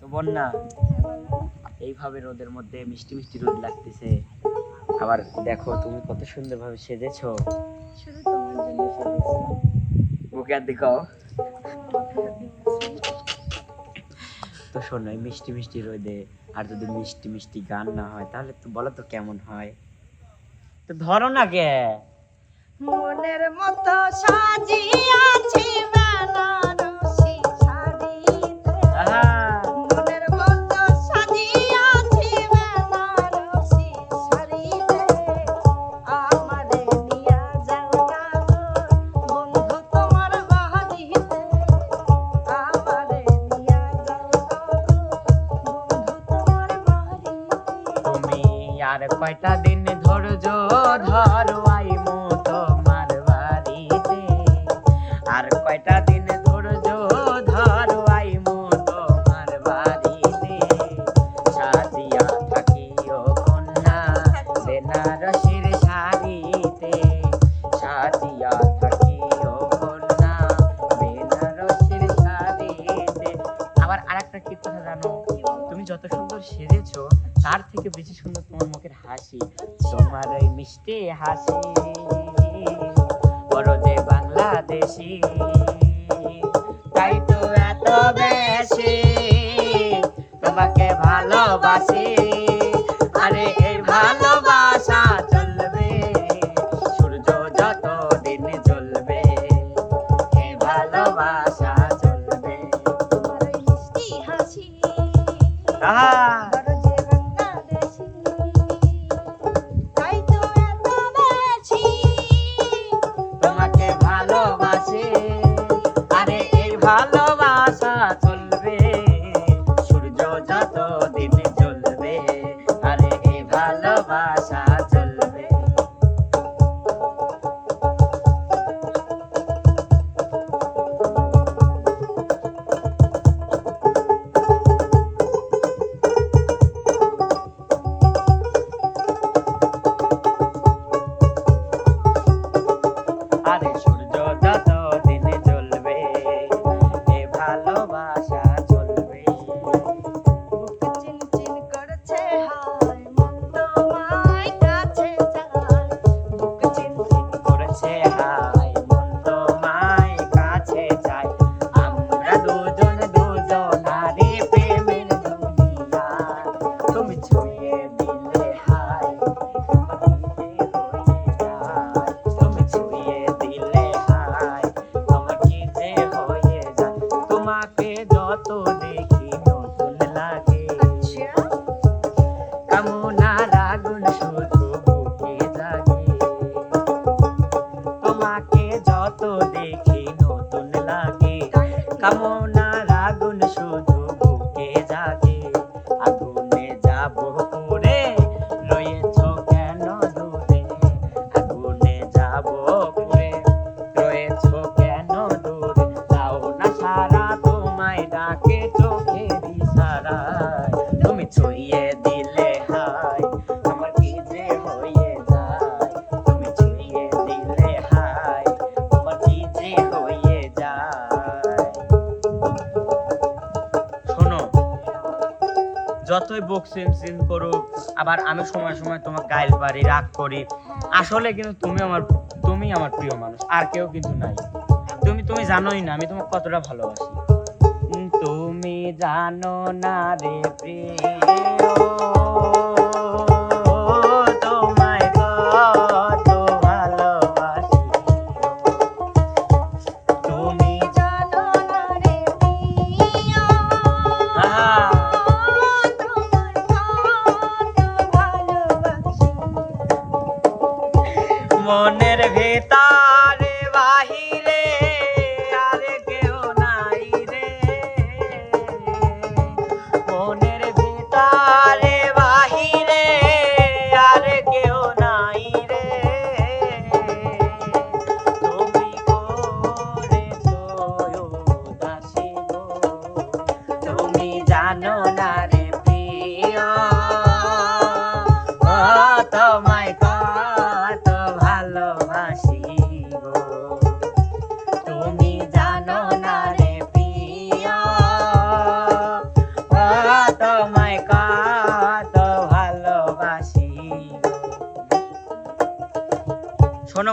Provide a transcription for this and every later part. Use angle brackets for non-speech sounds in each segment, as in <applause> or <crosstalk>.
তো বন্যা। এইভাবে রোদের মধ্যে মিষ্টি মিষ্টি রোদ লাগতেছে। আবার দেখো তুমি কত সুন্দরভাবে সেজেছো। বুকে আর দেখাও। তো শোনো এই মিষ্টি মিষ্টি রোদে আর যদি মিষ্টি মিষ্টি গান না হয় তাহলে তো বলো তো কেমন হয়? তো ধরো না কে মনের মতো সাজিয়াছি বেনারসি আর কয়টা দিন ধৈর্য ধরো আইমো তোমার বাড়িতে আর কয়টা দিন ধৈর্য ধরো আইমো তোমার বাড়িতে সাজিয়া থাকিও কন্যা বেনারসির হাসি বড় যে বাংলাদেশি। তাই তো এত বেশি তোমাকে ভালোবাসি আরে এই ভালোবাসা চলবে সূর্য যত দিন জ্বলবে এই ভালোবাসা চলবে। তোমার মিষ্টি হাসি। আহা! আরে যত দেখি নতুন লাগে। কামনার বুক সিন করুক, আবার আমি সময় সময় তোমার গাইল পারি, রাগ করি। আসলে কিন্তু তুমি আমার তুমি আমার প্রিয় মানুষ, আর কেউ কিন্তু নাই। তুমি তুমি জানোই না, আমি তোমাকে কতটা ভালোবাসি। তুমি জানো না রে প্রিয়।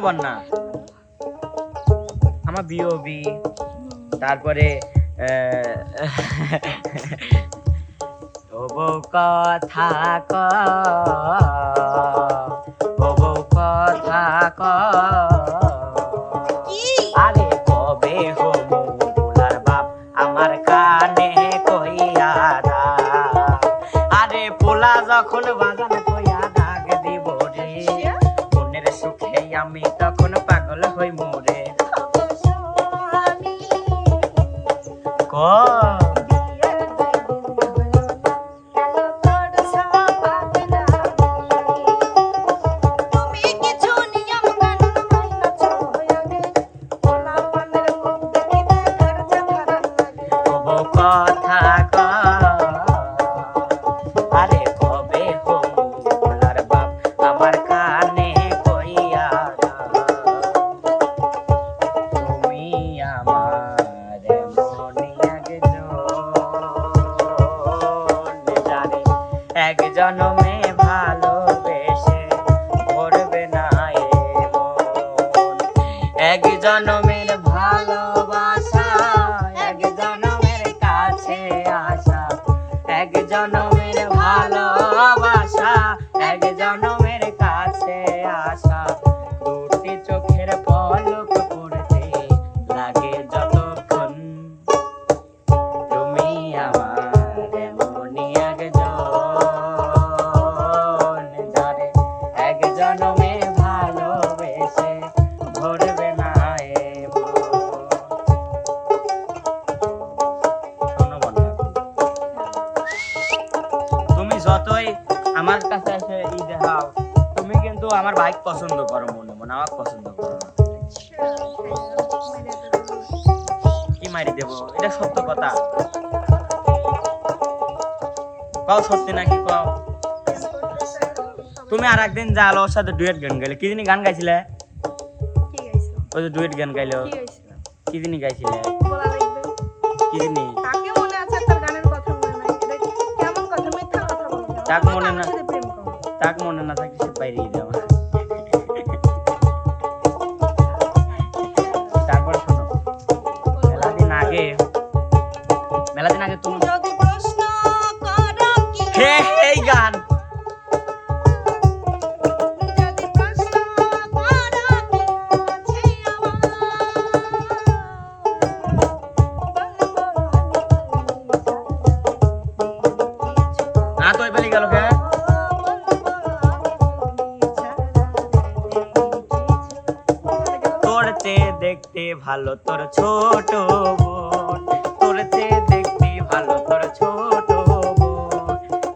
শোনো না। আমার বিওবি তারপরে <laughs> তবু কথা ক আমি তখন পাগল হই মোরে। ক I don't know. যতই আমার কাছে এসে ই দেখাও তুমি কিন্তু আমার বাইক পছন্দ করো মনে মনে আমার পছন্দ করো না। কি মারি দেব? এটা সত্য কথা। কও সত্যি নাকি কও? তুমি আর একদিন যালো ওর সাথে ডুয়েট গান গাইলে কি দিনই গান গাইছিলে? ওই যে ডুয়েট গান গাইলো কি দিনই গাইছিলে? কি দিনই তাক মনে না। তাক মনে না থাকে সে বাইরে দেওয়া তারপর শোনো মেলাদিন আগে মেলাদিন আগে তুমি ভালো, তোর ছোট ভালো, তোর ছোট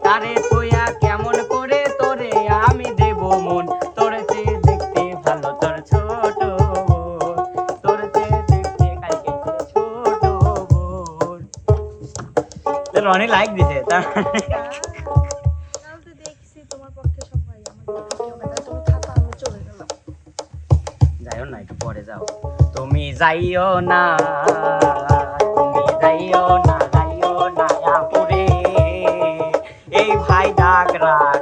তারে কেমন করে তোরে আমি দেব মন? তোরতে দেখতে ভালো, তোর ছোট বোন। তোরতে দেখতে কালকে ছোট বোন। রনি লাইক দিছে, তার যাইও না তুমি যাইও না যাইও না আপুরে এই ভাই ডাক রাখিয়া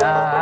자.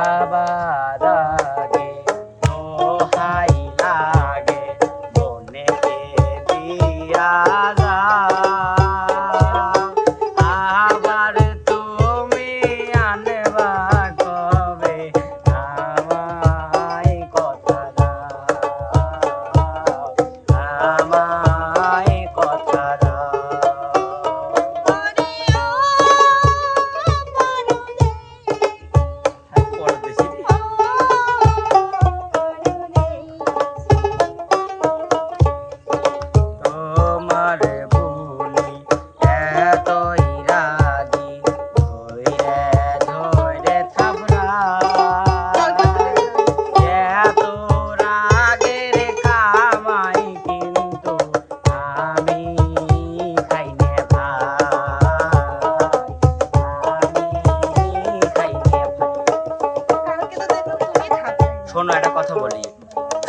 বলি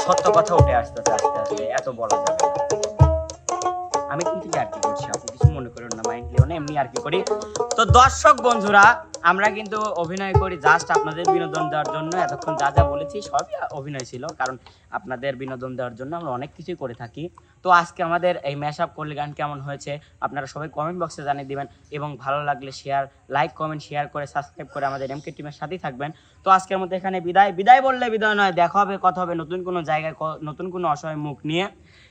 সত্য কথা উঠে আসতেছে আস্তে আস্তে এত বলা যাবে। আমি কিন্তু কি করছি, আপনি কিছু মনে করেন না মাইন্ড লিও না এমনি কি করি। তো দর্শক বন্ধুরা, আমরা কিন্তু অভিনয় করি জাস্ট আপনাদের বিনোদন দেওয়ার জন্য, এতক্ষণ যা যা বলেছি সবই অভিনয় ছিল, কারণ আপনাদের বিনোদন দেওয়ার জন্য আমরা অনেক কিছুই করে থাকি। তো আজকে আমাদের এই ম্যাশ আপ করলে গান কেমন হয়েছে, আপনারা সবাই কমেন্ট বক্সে জানিয়ে দিবেন, এবং ভালো লাগলে শেয়ার লাইক কমেন্ট শেয়ার করে সাবস্ক্রাইব করে আমাদের এমকে টিমের সাথেই থাকবেন। তো আজকের মধ্যে এখানে বিদায় বিদায় বললে বিদায় নয়, দেখা হবে, কথা হবে নতুন কোনো জায়গায় নতুন কোনো অসহায় মুখ নিয়ে।